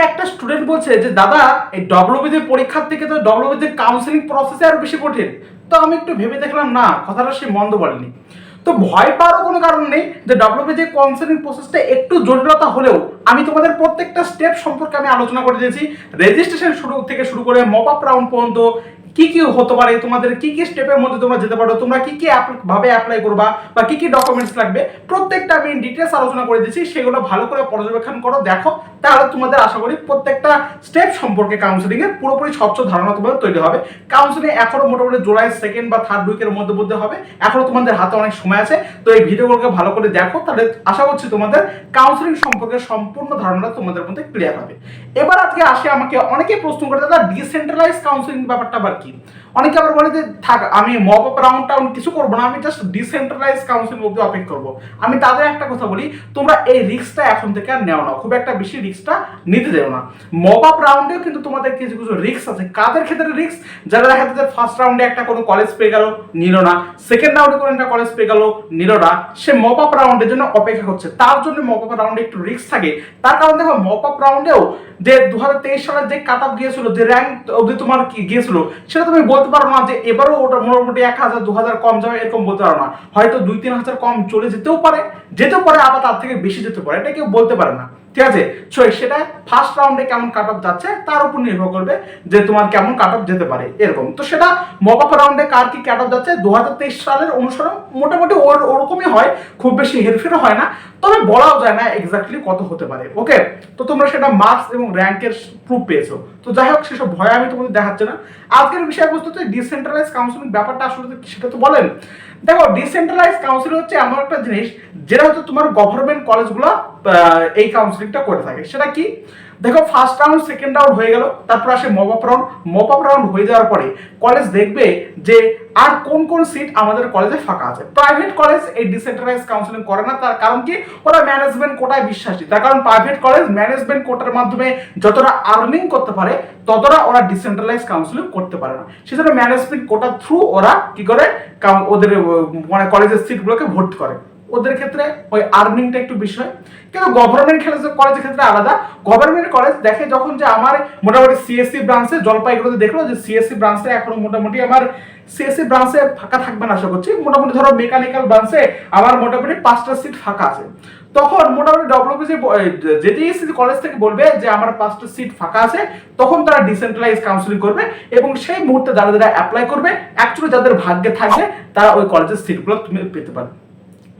আমাকে একটা স্টুডেন্ট বলছে যে, দাদা, এই ডব্লিউবিদের পরীক্ষার থেকে তো ডব্লিউবিদের কাউন্সিলিং প্রসেসে আরও বেশি কঠিন। তো আমি একটু ভেবে দেখলাম, না, কথাটা সে মন্দ বলেনি। তো ভয় পাওয়ার কোনো কারণ নেই যে ডব্লিউবি কাউন্সেলিং কাউন্সিলিং প্রসেসটা একটু জটিলতা হলেও আমি তোমাদের প্রত্যেকটা স্টেপ সম্পর্কে আমি আলোচনা করে দিয়েছি। রেজিস্ট্রেশন শুরু থেকে শুরু করে মপ আপ রাউন্ড পর্যন্ত কি কি হতে পারে? তোমাদের কি কি স্টেপের মধ্যে তোমরা যেতে পারো? তোমরা কি কি ভাবে অ্যাপ্লাই করবা? বা কি কি ডকুমেন্টস লাগবে? প্রত্যেকটা আমি ডিটেলস আলোচনা করে দিচ্ছি, সেগুলো ভালো করে পর্যবেক্ষণ করো, দেখো। তাহলে তোমাদের আশা করি প্রত্যেকটা স্টেপ সম্পর্কে কাউন্সিলিং এর পুরোপুরি স্বচ্ছ ধারণা তোমাদের তৈরি হবে। কাউন্সিলিং এখনও মোটামুটি জুলাই সেকেন্ড বা থার্ড উইকের মধ্যে মধ্যে হবে। এখনও তোমাদের হাতে অনেক সময় আছে। তো এই ভিডিওগুলোকে ভালো করে দেখো। তাহলে আশা করছি তোমাদের কাউন্সিলিং সম্পর্কে সম্পূর্ণ ধারণাটা তোমাদের মধ্যে ক্লিয়ার হবে। এবার আজকে আসে আমাকে অনেকেই প্রশ্ন করে, দাদা ডিসেন্ট্রালাইজ কাউন্সিলিং ব্যাপারটা আবার কি? অনেকে আবার বলে যে, থাক, আমি মপ আপ রাউন্ড টাউন কিছু করব না, আমি জাস্ট ডিসেন্ট্রালাইজ কাউন্সিলিং অব্দি অপেক্ষা করব। আমি তাদের একটা কথা বলি, তোমরা এই রিস্কটা এখন থেকে আর নেও না, খুব একটা বেশি রিস্কটা নিতে দেও না। মপ আপ রাউন্ডেও কিন্তু তোমাদের কিছু কিছু রিস্ক আছে। কাদের ক্ষেত্রে রিস্ক যারা দেখা যাচ্ছে ফার্স্ট রাউন্ডে একটা কোনো কলেজ পেয়ে গেল, নিল না। সেকেন্ড রাউন্ডে কোনো একটা কলেজ পেয়ে গেল, নিল না। সে মপ আপ রাউন্ডের জন্য অপেক্ষা করছে। তার জন্য মপ আপ রাউন্ডে একটু রিস্ক থাকে। তার কারণ দেখো মপ আপ রাউন্ডেও যে দুহাজার তেইশ সালে যে কাট আপ গিয়েছিল, যে র্যাঙ্ক অবধি তোমার কি গিয়েছিল সেটা তুমি বলতে পারো না যে এবারও ওটা মোটামুটি এক হাজার, দু হাজার কম যাবে এরকম বলতে পারো না। হয়তো দুই, তিন হাজার কম চলে যেতেও পারে যেতেও পারে, আবার তার থেকে বেশি যেতে পারে, এটা কেউ বলতে পারে না। ঠিক আছে? সো সেটা ফার্স্ট রাউন্ডে কেমন কাট অফ যাচ্ছে, তার উপর নির্ভর করবে যে তোমার কেমন কাট অফ যেতে পারে, এরকম। তো সেটা মক রাউন্ডে কার কি কাট অফ যাচ্ছে দু সালের অনুসরণ মোটামুটি ওর, ওরকমই হয়, খুব বেশি হেরফের হয় না, তবে বলাও যায় না এক্স্যাক্টলি কত হতে পারে ওকে তো তোমরা সেটা মার্কস এবং র্যাঙ্কের প্রুফ পেয়েছ। তো যাই হোক, সেসব ভয় আমি তোমাদের দেখাচ্ছি না। আজকের বিষয়বস্তুতে ডিসেন্ট্রালাইজ কাউন্সিলিং ব্যাপারটা আসলে সেটা তো বলেন। দেখো ডিসেন্ট্রালাইজ কাউন্সিল হচ্ছে এমন একটা জিনিস, যেটা হচ্ছে তোমার গভর্নমেন্ট কলেজগুলো এই কাউন্সিলিংটা করে থাকে। সেটা কি? দেখো ফার্স্ট রাউন্ড সেকেন্ড রাউন্ড হয়ে গেল, তারপর আসে mop up round mop up round হয়ে যাওয়ার পরে কলেজ দেখবে যে আর কোন কোন সিট আমাদের কলেজে ফাঁকা আছে। প্রাইভেট কলেজ এই ডিসেন্ট্রালাইজ কাউন্সিলিং করে না, তার কারণ কি? ওরা ম্যানেজমেন্ট কোটায় বিশ্বাসী। তার কারণ প্রাইভেট কলেজ ম্যানেজমেন্ট কোটার মাধ্যমে যতটা আর্নিং করতে পারে, ততটা ওরা ডিসেন্ট্রালাইজ কাউন্সিলিং করতে পারে না। সেজন্য ম্যানেজমেন্ট কোটার থ্রু ওরা কি করে? ওদের মানে কলেজের সিটগুলোকে ভর্তি করে। ওদের ক্ষেত্রে ওই আর্নিংটা একটু বেশি হয়। কিন্তু গভর্নমেন্ট কলেজের ক্ষেত্রে আলাদা। গভর্নমেন্ট কলেজ দেখে যখন যে আমার মোটামুটি সিএসসি ব্রাঞ্চে জলপাইগুড়িতে দেখল যে সিএসসি ব্রাঞ্চে এখন মোটামুটি আমার সিএসসি ব্রাঞ্চে ফাঁকা থাকবে না আশা করছি। মোটামুটি ধরো মেকানিক্যাল ব্রাঞ্চে আমার মোটামুটি পাঁচটা সিট ফাঁকা আছে। তখন মোটামুটি ডব্লিউবিসি জেটিএসসি কলেজ থেকে বলবে যে আমার পাঁচটা সিট ফাঁকা আছে, তখন তারা ডিসেন্ট্রালাইজ কাউন্সিলিং করবে এবং সেই মুহূর্তে যারা যারা অ্যাপ্লাই করবে অ্যাকচুয়ালি যাদের ভাগ্যে থাকবে, তারা ওই কলেজের সিটগুলো তুমি পেতে পারবে।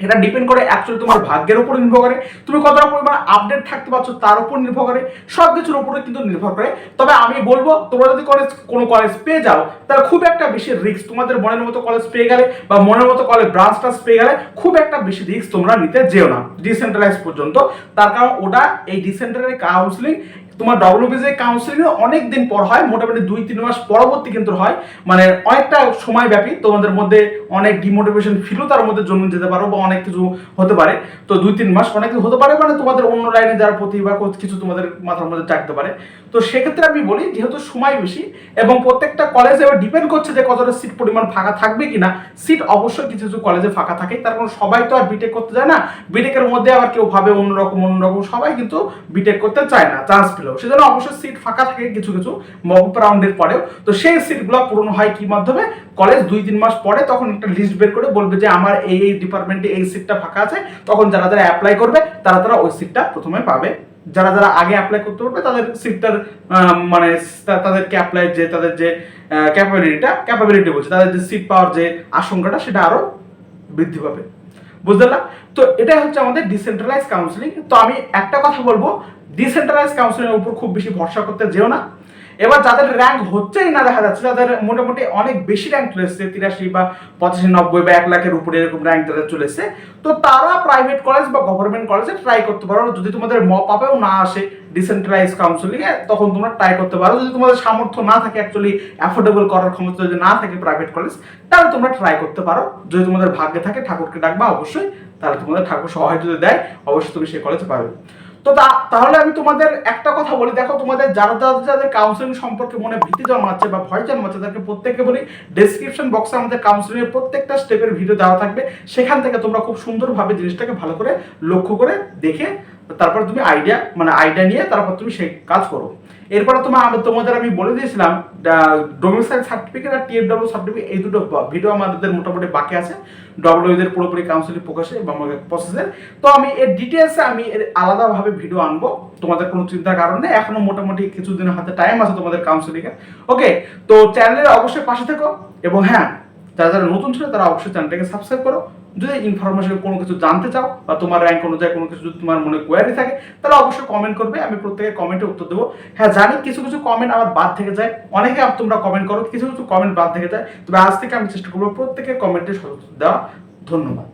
এটা ডিপেন্ড করে অ্যাকচুয়ালি তোমার ভাগ্যের উপর নির্ভর করে। তুমি কতটা পরিমাণ আপডেট থাকতে পারছ তার উপর নির্ভর করে। সব কিছুর উপরে কিন্তু নির্ভর করে। তবে আমি বলব, তোমরা যদি কলেজ কোনো কলেজ পেয়ে যাও, তাহলে খুব একটা বেশি রিস্ক তোমাদের মনের মতো কলেজ পেয়ে গেলে বা মনের মতো কলেজ ব্রাঞ্চ টাচ পেয়ে গেলে খুব একটা বেশি রিস্ক তোমরা নিতে যেও না ডিসেন্ট্রালাইজ পর্যন্ত। তার কারণ ওটা এই ডিসেন্ট্রালাইজ কাউন্সিলিং তোমার ডব্লিউবিসি কাউন্সিলিং অনেক দিন পর হয়, মোটামুটি দুই, তিন মাস পরবর্তী কিন্তু হয়। মানে অনেকটা সময় ব্যাপী তোমাদের মধ্যে অনেক ডিমোটিভেশন ফিলও তার মধ্যে জন্মে যেতে পারো বা অনেক কিছু হতে পারে। তো দুই, তিন মাস অনেক কিছু হতে পারে মানে তোমাদের অন্য লাইনে যারা প্রতিভা কিছু তোমাদের মাথার মধ্যে থাকতে পারে। তো সেক্ষেত্রে আমি বলি, যেহেতু সময় বেশি এবং প্রত্যেকটা কলেজে এবার ডিপেন্ড করছে যে কতটা সিট পরিমাণ ফাঁকা থাকবে কিনা সিট অবশ্যই কিছু কিছু কলেজে ফাঁকা থাকে তার কারণ সবাই তো আর বিটেক করতে যায় না। বিটেকের মধ্যে আবার কেউ ভাবে অন্যরকম অন্যরকম। সবাই কিন্তু বিটেক করতে চায় না চান্স পেলেও। সেজন্য অবশ্যই সিট ফাঁকা থাকে কিছু কিছু মক রাউন্ডের পরেও। তো সেই সিটগুলো পূরণ হয় কি মাধ্যমে? কলেজ দুই তিন মাস পরে তখন একটা লিস্ট বের করে বলবে যে আমার এই ডিপার্টমেন্টে এই সিটটা ফাঁকা আছে। তখন যারা যারা অ্যাপ্লাই করবে, তারা তারা ওই সিটটা প্রথমে পাবে। যারা যারা আগে অ্যাপ্লাই করতে পারবে, তাদের সিটটার মানে তাদেরকে অ্যাপ্লাই যে, তাদের যে ক্যাপাবিলিটিটা ক্যাপাবিলিটি বলছে, তাদের যে সিট পাওয়ার যে আশঙ্কাটা, সেটা আরও বৃদ্ধি পাবে। বুঝতে পারলাম তো এটাই হচ্ছে আমাদের ডিসেন্ট্রালাইজ কাউন্সিলিং তো আমি একটা কথা বলব ডিসেন্ট্রালাইজ কাউন্সিলিং উপর খুব বেশি ভরসা করতে যেও না। এবার যাদের র্যাঙ্ক হচ্ছেই না দেখা যাচ্ছে, যাদের মোটামুটি অনেক বেশি র্যাঙ্ক চলে তিরাশি বা পঁচাশি, নব্বই বা এক লাখের উপরে এরকম র্যাঙ্ক যাদের চলে তো তারা প্রাইভেট কলেজ বা গভর্নমেন্ট কলেজে ট্রাই করতে পারো। যদি তোমাদের মপ আপেও না আসে ডিসেন্ট্রালাইজ কাউন্সিলিং এ, তখন তোমরা ট্রাই করতে পারো। যদি তোমাদের সামর্থ্য না থাকে অ্যাকচুয়ালি অ্যাফোর্ডেবল করার ক্ষমতা যদি না থাকে প্রাইভেট কলেজ তাহলে তোমরা ট্রাই করতে পারো। যদি তোমাদের ভাগ্যে থাকে ঠাকুরকে ডাকবা, অবশ্যই। তাহলে তোমাদের ঠাকুর সহায় যদি দেয়, অবশ্যই তুমি সেই কলেজে পাবে। তো তাহলে আমি তোমাদের একটা কথা বলি। দেখো, তোমাদের যারা যারা, যাদের কাউন্সিলিং সম্পর্কে মনে ভীতি জন্মাচ্ছে বা ভয় জন্মাচ্ছে, তাদেরকে প্রত্যেককে বলি ডিসক্রিপশন বক্সে আমাদের কাউন্সিলিং এর প্রত্যেকটা স্টেপের ভিডিও দেওয়া থাকবে। সেখান থেকে তোমরা খুব সুন্দরভাবে জিনিসটাকে ভালো করে লক্ষ্য করে দেখে তারপর তুমি আইডিয়া মানে আইডিয়া নিয়ে তারপর তুমি সেই কাজ করো। এরপরে তোমার আমি তোমাদের আমি বলে দিয়েছিলাম ডোমিসাইল সার্টিফিকেট আর টিএফডব্লিউ সার্টিফিকেট এই দুটো ভিডিও আমাদের মোটামুটি বাকি আছে। ডব্লিউদের পুরোপুরি কাউন্সিলিং প্রকাশে এবং প্রসেসের তো আমি এর ডিটেলসে আমি এর আলাদাভাবে ভিডিও আনব, তোমাদের কোনো চিন্তার কারণে এখনও মোটামুটি কিছুদিনের হাতে টাইম আছে তোমাদের কাউন্সিলিংয়ে ওকে তো চ্যানেলের অবশ্যই পাশে থেকো। এবং হ্যাঁ যারা যারা নতুন ছিল তারা অবশ্যই চ্যানেলটাকে সাবস্ক্রাইব করো। যদি ইনফরমেশন কোনো কিছু জানতে চাও বা তোমার র্যাঙ্ক অনুযায়ী কোনো কিছু যদি তোমার মনে কোয়ারি থাকে, তাহলে অবশ্যই কমেন্ট করবে, আমি প্রত্যেকের কমেন্টে উত্তর দেবো। হ্যাঁ জানি কিছু কিছু কমেন্ট আবার বাদ থেকে যায়। অনেকে তোমরা কমেন্ট করো, কিছু কিছু কমেন্ট বাদ থেকে যায়। তবে আজ থেকে আমি চেষ্টা করব প্রত্যেকের কমেন্টে দেওয়া। ধন্যবাদ।